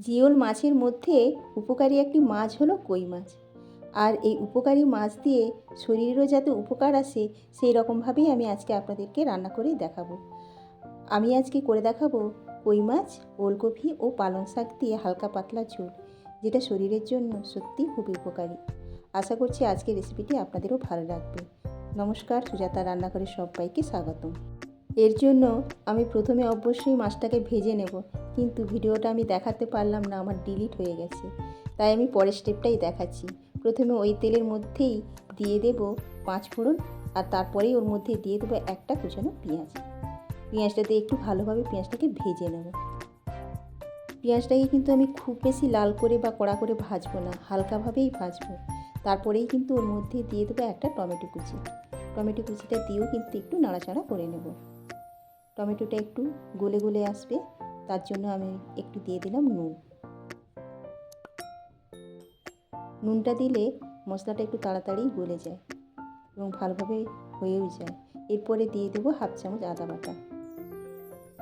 জিওল মাছের মধ্যে উপকারী একটি মাছ হলো কই মাছ। আর এই উপকারী মাছ দিয়ে শরীরেরও যাতে উপকার আসে, সেই রকমভাবেই আমি আজকে আপনাদেরকে রান্না করে দেখাবো। আমি আজকে করে দেখাবো কই মাছ, ওলকপি ও পালং শাক দিয়ে হালকা পাতলা ঝোল, যেটা শরীরের জন্য সত্যি খুবই উপকারী। আশা করছি আজকের রেসিপিটি আপনাদেরও ভালো লাগবে। নমস্কার, সুজাতা রান্নাঘরে সবাইকে স্বাগতম। এর জন্য আমি প্রথমে অবশ্যই মাছটাকে ভেজে নেব, কিন্তু ভিডিওটা আমি দেখাতে পারলাম না, আমার ডিলিট হয়ে গেছে। তাই আমি পরের স্টেপটাই দেখাচ্ছি। প্রথমে ওই তেলের মধ্যেই দিয়ে দেব পাঁচ ফোড়ন, আর তারপরেই ওর মধ্যে দিয়ে দেবো একটা কুচানো পেঁয়াজ। পেঁয়াজটা দিয়ে একটু ভালোভাবে পেঁয়াজটাকে ভেজে নেব। পেঁয়াজটাকে কিন্তু আমি খুব বেশি লাল করে বা কড়া করে ভাজবো না, হালকাভাবেই ভাজবো। তারপরেই কিন্তু ওর মধ্যে দিয়ে দেবো একটা টমেটো কুচি। টমেটো কুচিটা দিয়েও কিন্তু একটু নাড়াচাড়া করে নেব। টমেটোটা একটু গলে গলে আসবে, তার জন্য আমি একটু দিয়ে দিলাম নুন। নুনটা দিলে মশলাটা একটু তাড়াতাড়ি গলে যায় এবং ভালোভাবে হয়েও যায়। এরপরে দিয়ে দেবো হাফ চামচ আদা বাটা।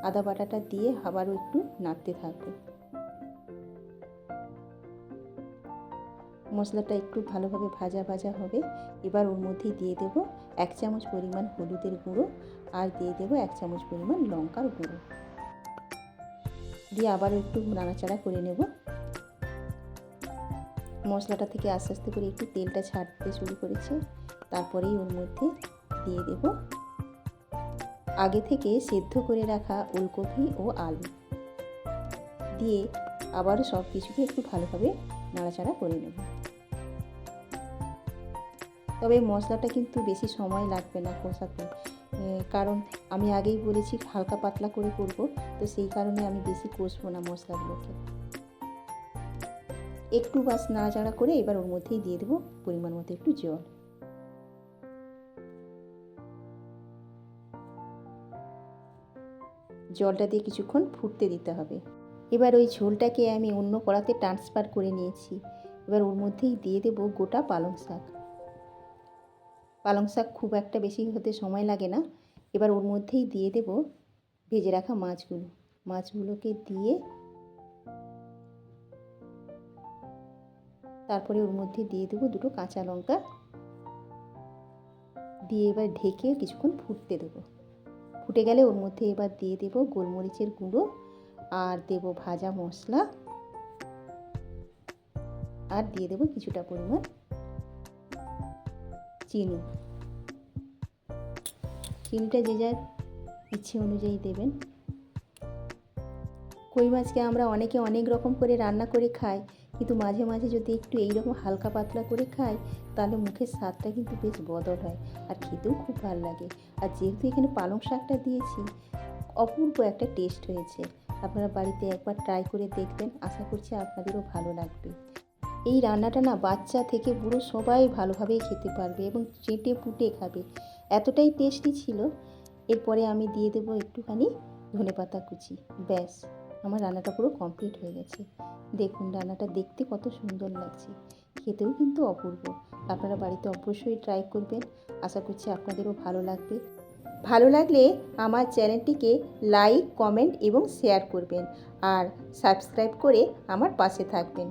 আদা বাটাটা দিয়ে আবারও একটু নাড়তে থাকব। মশলাটা একটু ভালোভাবে ভাজা ভাজা হবে। এবার ওর মধ্যেই দিয়ে দেব এক চামচ পরিমাণ হলুদের গুঁড়ো আর দিয়ে দেব এক চামচ পরিমাণ লঙ্কার গুঁড়ো। দিয়ে আবারও একটু নাড়াচাড়া করে নেব। মশলাটা থেকে আস্তে আস্তে করে একটু তেলটা ছাড়তে শুরু করেছে। তারপরেই ওর মধ্যে দিয়ে দেব আগে থেকে সেদ্ধ করে রাখা ওলকপি ও আলু। দিয়ে আবারও সব কিছুকে একটু ভালোভাবে নাড়াচাড়া করে নেব। তবে মশলাটা কিন্তু বেশি সময় লাগবে না কষাতে। কারণ আমি আগেই বলেছি হালকা পাতলা করে করব, তো সেই কারণে আমি বেশি কষবো না মশলাগুলোকে। একটু বাস নাড়াচাড়া করে এবার ওর মধ্যেই দিয়ে দেবো পরিমাণ মতো একটু জল। জলটা দিয়ে কিছুক্ষণ ফুটতে দিতে হবে। এবার ওই ঝোলটাকে আমি অন্য কড়াতে ট্রান্সফার করে নিয়েছি। এবার ওর মধ্যেই দিয়ে দেবো গোটা পালং শাক। পালং শাক খুব একটা বেশি হতে সময় লাগে না। এবার ওর মধ্যেই দিয়ে দেব ভেজে রাখা মাছগুলো। মাছগুলোকে দিয়ে তারপরে ওর মধ্যে দিয়ে দেবো দুটো কাঁচা লঙ্কা। দিয়ে এবার ঢেকে কিছুক্ষণ ফুটতে দেবো। ফুটে গেলে ওর মধ্যে এবার দিয়ে দেব গোলমরিচের গুঁড়ো আর দেব ভাজা মশলা। আর দিয়ে দেবো কিছুটা পরিমাণ চিনি। চিনিটা যে যার ইচ্ছে অনুযায়ী দেবেন। কই মাছকে আমরা অনেকে অনেক রকম করে রান্না করে খাই, কিন্তু মাঝে মাঝে যদি একটু এইরকম হালকা পাতলা করে খাই, তাহলে মুখের স্বাদটা কিন্তু বেশ বদল হয় আর খেতেও খুব ভালো লাগে। আর যেহেতু এখানে পালং শাকটা দিয়েছি, অপূর্ব একটা টেস্ট হয়েছে। আপনারা বাড়িতে একবার ট্রাই করে দেখবেন, আশা করছি আপনাদেরও ভালো লাগবে। এই রান্নাটা না বাচ্চা থেকে বুড়ো সবাই ভালোভাবেই খেতে পারবে এবং চেটে পুটে খাবে। এতটাই টেস্টি ছিল। এরপরে আমি দিয়ে দেবো একটুখানি ধনে পাতা কুচি। ব্যাস, আমার রান্নাটা পুরো কমপ্লিট হয়ে গেছে। দেখুন, রান্নাটা দেখতে কত সুন্দর লাগছে। খেতেও কিন্তু অপূর্ব। আপনারা বাড়িতে অবশ্যই ট্রাই করবেন। আশা করছি আপনাদেরও ভালো লাগবে। ভালো লাগলে আমার চ্যানেলটিকে লাইক কমেন্ট এবং শেয়ার করবেন। আর সাবস্ক্রাইব করে আমার পাশে থাকবেন।